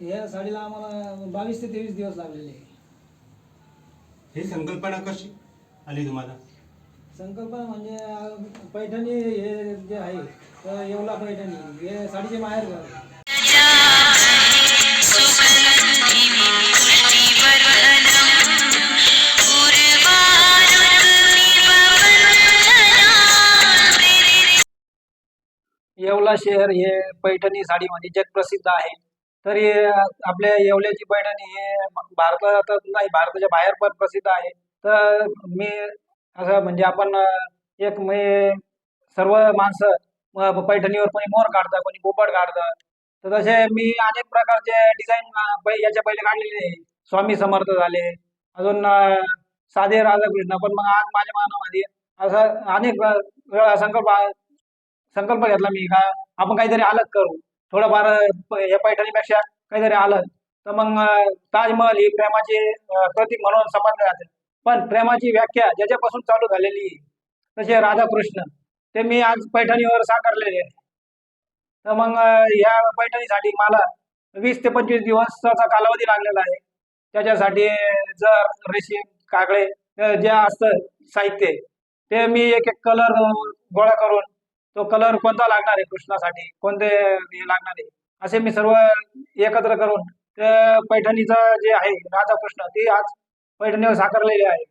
या साडीला आम्हाला बावीस ते तेवीस दिवस लागलेले. आहे. ही संकल्पना कशी आली तुम्हाला? संकल्पना म्हणजे अं, पैठणी हे जे आहे तर येवला पैठणी हे साडीचे माहेर घर. येवला शहर हे पैठणी साडीमध्ये जगप्रसिद्ध आहे. तर हे आपल्या येवल्याची पैठणी हे भारतात नाही भारताच्या बाहेर पण प्रसिद्ध आहे. तर मी असं म्हणजे आपण एक म्हणजे सर्व माणसं पैठणीवर कोणी मोर काढतं कोणी पोपट काढतं. तर तसे मी अनेक प्रकारचे डिझाईन याच्या पहिले काढलेले आहे. स्वामी समर्थ झाले अजून साधे राधाकृष्ण पण मग आज माझ्या मनामध्ये असं अनेक वेळा संकल्प संकल्प घेतला मी का आपण काहीतरी अलग करू. थोडंफार या पैठणीपेक्षा काहीतरी आलं तर मग ताजमहल ही प्रेमाचे प्रतीक म्हणून समजले जाते. पण प्रेमाची व्याख्या ज्याच्यापासून चालू झालेली आहे, तसे राधाकृष्ण ते मी आज पैठणीवर साकारलेले आहे तर मग या ह्या पैठणीसाठी मला वीस ते पंचवीस दिवसाचा कालावधी लागलेला आहे. त्याच्यासाठी जर रेशीम कागळे जे असतं साहित्य ते मी एक एक कलर गोळा करून तो कलर कोणता लागणार आहे कृष्णासाठी? कोणते हे लागणार आहे? असे मी सर्व एकत्र करून पैठणीचं जे आहे राधाकृष्ण ते आज पैठणीवर साकारलेले आहे.